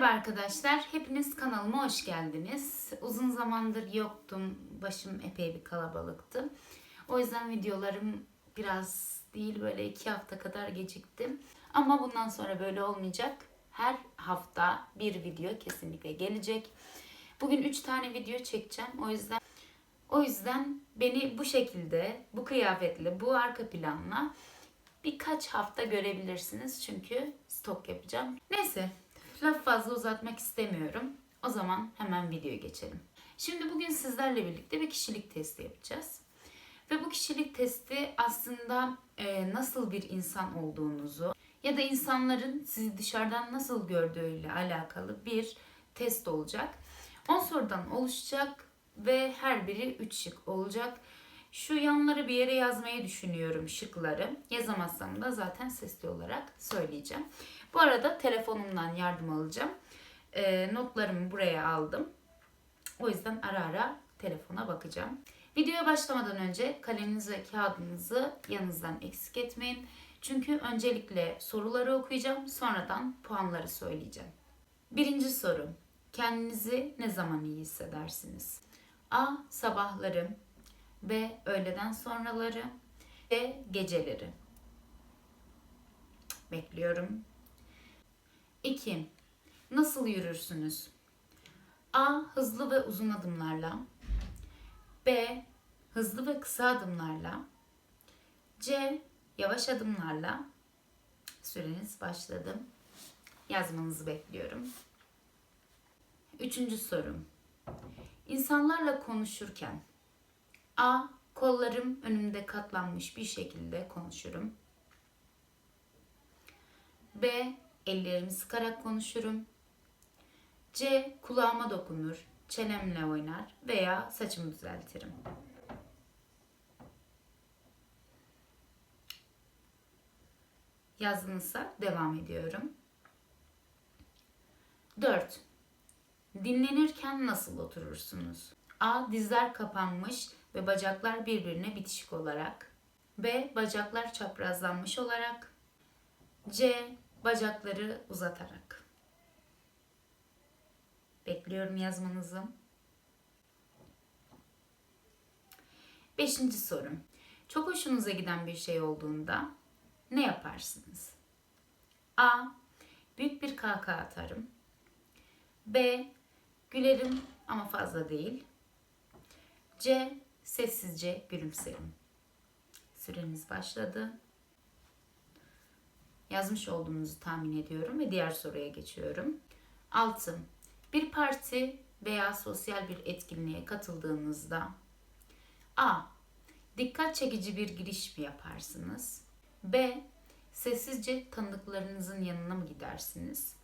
Merhaba arkadaşlar, hepiniz kanalıma hoş geldiniz. Uzun zamandır yoktum, başım epey bir kalabalıktı. O yüzden videolarım biraz değil böyle iki hafta kadar geciktim. Ama bundan sonra böyle olmayacak. Her hafta bir video kesinlikle gelecek. Bugün üç tane video çekeceğim. O yüzden o yüzden beni bu şekilde, bu kıyafetle, bu arka planla birkaç hafta görebilirsiniz. Çünkü stok yapacağım. Neyse, laf fazla uzatmak istemiyorum. O zaman hemen videoya geçelim. Şimdi bugün sizlerle birlikte bir kişilik testi yapacağız. Ve bu kişilik testi aslında e, nasıl bir insan olduğunuzu ya da insanların sizi dışarıdan nasıl gördüğüyle alakalı bir test olacak. 10 sorudan oluşacak ve her biri 3 şık olacak. Şu yanları bir yere yazmayı düşünüyorum şıkları. Yazamazsam da zaten sesli olarak söyleyeceğim. Bu arada telefonumdan yardım alacağım. E, notlarımı buraya aldım. O yüzden ara ara telefona bakacağım. Videoya başlamadan önce kaleminizi ve kağıdınızı yanınızdan eksik etmeyin. Çünkü öncelikle soruları okuyacağım, sonradan puanları söyleyeceğim. Birinci soru. Kendinizi ne zaman iyi hissedersiniz? A. Sabahları B. Öğleden sonraları C. Geceleri Bekliyorum. 2. Nasıl yürürsünüz? A. Hızlı ve uzun adımlarla B. Hızlı ve kısa adımlarla C. Yavaş adımlarla Süreniz başladı. Yazmanızı bekliyorum. Üçüncü sorum. İnsanlarla konuşurken A. Kollarım önümde katlanmış bir şekilde konuşurum. B. Ellerimi sıkarak konuşurum. C. Kulağıma dokunur, çenemle oynar veya saçımı düzeltirim. Yazdınızsa devam ediyorum. 4. Dinlenirken nasıl oturursunuz? A. Dizler kapanmış ve bacaklar birbirine bitişik olarak. B. Bacaklar çaprazlanmış olarak. C. Bacakları uzatarak. Bekliyorum yazmanızı. Beşinci sorum. Çok hoşunuza giden bir şey olduğunda ne yaparsınız? A. Büyük bir kahkaha atarım. B. Gülerim ama fazla değil. C. Sessizce gülümserim. Süreniz başladı. Yazmış olduğunuzu tahmin ediyorum ve diğer soruya geçiyorum. 6. Bir parti veya sosyal bir etkinliğe katıldığınızda A. Dikkat çekici bir giriş mi yaparsınız? B. Sessizce tanıdıklarınızın yanına mı gidersiniz?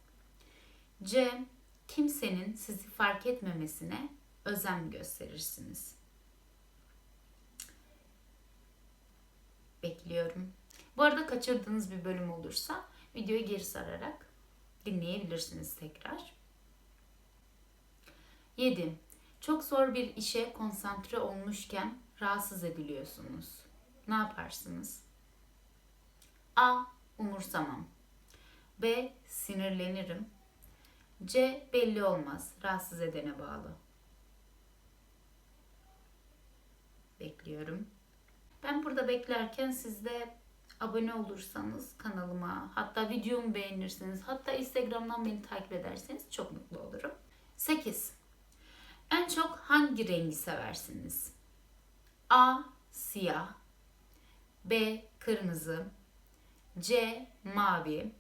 C. Kimsenin sizi fark etmemesine özen gösterirsiniz. Bekliyorum. Bu arada kaçırdığınız bir bölüm olursa videoyu geri sararak dinleyebilirsiniz tekrar. 7. Çok zor bir işe konsantre olmuşken rahatsız ediliyorsunuz. Ne yaparsınız? A. Umursamam. B. Sinirlenirim. C. Belli olmaz. Rahatsız edene bağlı. Bekliyorum. Ben burada beklerken siz de abone olursanız kanalıma, hatta videomu beğenirseniz, hatta Instagram'dan beni takip ederseniz çok mutlu olurum. 8. En çok hangi rengi seversiniz? A. Siyah B. Kırmızı C. Mavi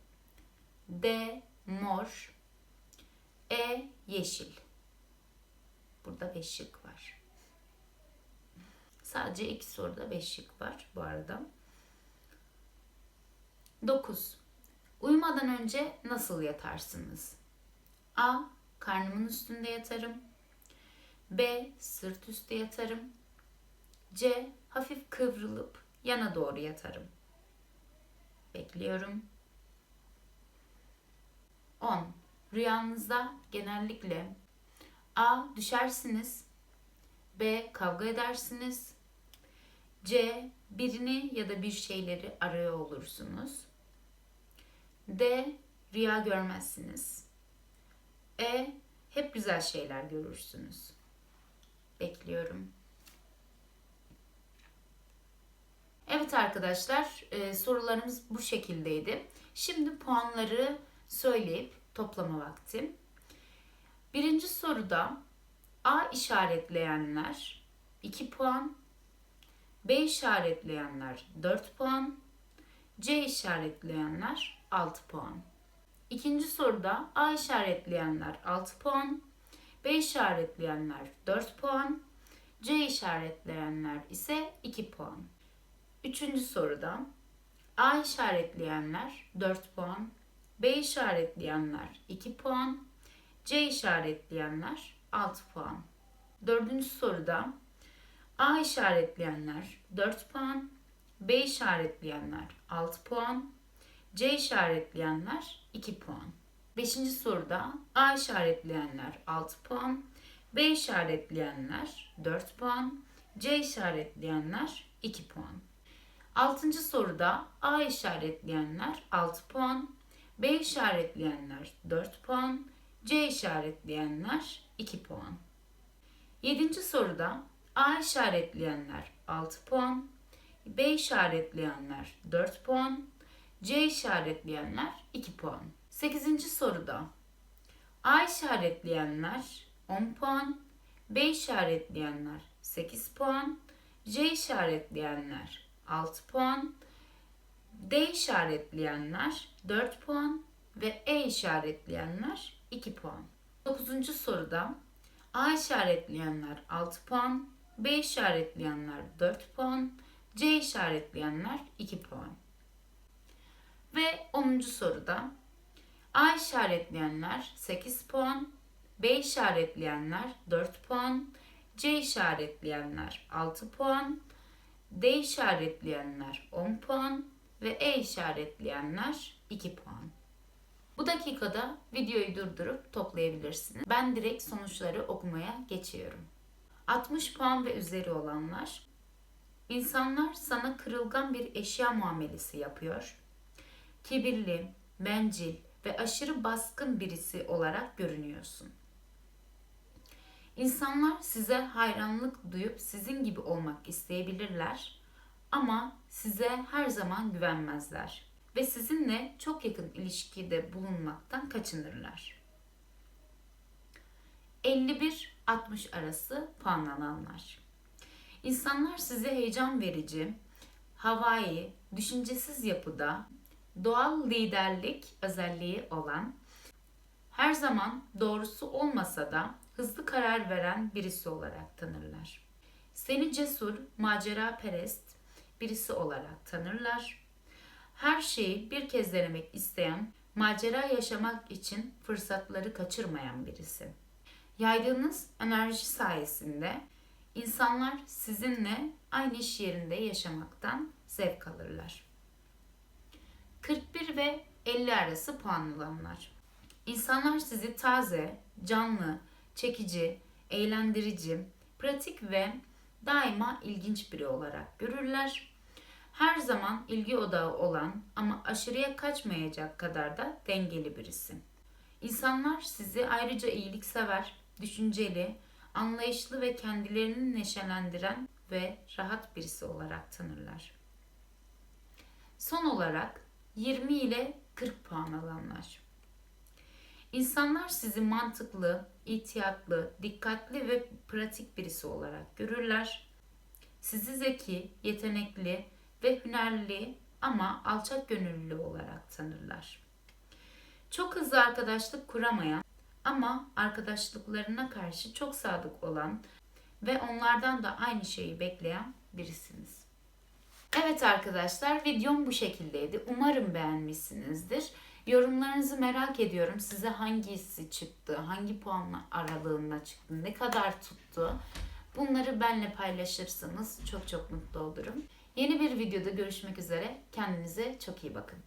D. Mor E. Yeşil Burada 5 şık var. Sadece iki soruda 5 şık var bu arada. 9. Uyumadan önce nasıl yatarsınız? A. Karnımın üstünde yatarım. B. Sırt üstü yatarım. C. Hafif kıvrılıp yana doğru yatarım. Bekliyorum. 10. Rüyanızda genellikle A. Düşersiniz. B. Kavga edersiniz. C. Birini ya da bir şeyleri arıyor olursunuz. D. Rüya görmezsiniz. E. Hep güzel şeyler görürsünüz. Bekliyorum. Evet arkadaşlar e, sorularımız bu şekildeydi. Şimdi puanları söyleyip toplama vakti. Birinci soruda A işaretleyenler 2 puan, B işaretleyenler 4 puan, C işaretleyenler 6 puan. İkinci soruda A işaretleyenler 6 puan, B işaretleyenler 4 puan, C işaretleyenler ise 2 puan. Üçüncü soruda A işaretleyenler 4 puan, B işaretleyenler 2 puan, C işaretleyenler 6 puan. Dördüncü soruda A işaretleyenler 4 puan, B işaretleyenler 6 puan, C işaretleyenler 2 puan. Beşinci soruda A işaretleyenler 6 puan, B işaretleyenler 4 puan, C işaretleyenler 2 puan. Altıncı soruda A işaretleyenler 6 puan, B işaretleyenler 4 puan, C işaretleyenler 2 puan. Yedinci soruda A işaretleyenler 6 puan, B işaretleyenler 4 puan, C işaretleyenler 2 puan. Sekizinci soruda A işaretleyenler 10 puan, B işaretleyenler 8 puan, C işaretleyenler 6 puan, D işaretleyenler 4 puan ve E işaretleyenler 2 puan. 9. soruda A işaretleyenler 6 puan, B işaretleyenler 4 puan, C işaretleyenler 2 puan. Ve 10. soruda A işaretleyenler 8 puan, B işaretleyenler 4 puan, C işaretleyenler 6 puan, D işaretleyenler 10 puan ve E işaretleyenler 2 puan. Bu dakikada videoyu durdurup toplayabilirsiniz. Ben direkt sonuçları okumaya geçiyorum. 60 puan ve üzeri olanlar İnsanlar sana kırılgan bir eşya muamelesi yapıyor. Kibirli, bencil ve aşırı baskın birisi olarak görünüyorsun. İnsanlar size hayranlık duyup sizin gibi olmak isteyebilirler ama size her zaman güvenmezler ve sizinle çok yakın ilişkide bulunmaktan kaçınırlar. 51-60 arası puanlananlar. İnsanlar size heyecan verici, havai, düşüncesiz yapıda, doğal liderlik özelliği olan, her zaman doğrusu olmasa da hızlı karar veren birisi olarak tanırlar. Seni cesur, macera perest birisi olarak tanırlar. Her şeyi bir kez denemek isteyen, macera yaşamak için fırsatları kaçırmayan birisi. Yaydığınız enerji sayesinde insanlar sizinle aynı iş yerinde yaşamaktan zevk alırlar. 41 ve 50 arası puanlananlar. İnsanlar sizi taze, canlı, çekici, eğlendirici, pratik ve daima ilginç biri olarak görürler. Her zaman ilgi odağı olan ama aşırıya kaçmayacak kadar da dengeli birisi. İnsanlar sizi ayrıca iyiliksever, düşünceli, anlayışlı ve kendilerini neşelendiren ve rahat birisi olarak tanırlar. Son olarak 20 ile 40 puan alanlar. İnsanlar sizi mantıklı, ihtiyatlı, dikkatli ve pratik birisi olarak görürler. Sizi zeki, yetenekli ve hünerli ama alçak gönüllü olarak tanırlar. Çok hızlı arkadaşlık kuramayan ama arkadaşlıklarına karşı çok sadık olan ve onlardan da aynı şeyi bekleyen birisiniz. Evet arkadaşlar videom bu şekildeydi. Umarım beğenmişsinizdir. Yorumlarınızı merak ediyorum. Size hangisi çıktı, hangi puan aralığında çıktı, ne kadar tuttu. Bunları benimle paylaşırsanız çok çok mutlu olurum. Yeni bir videoda görüşmek üzere. Kendinize çok iyi bakın.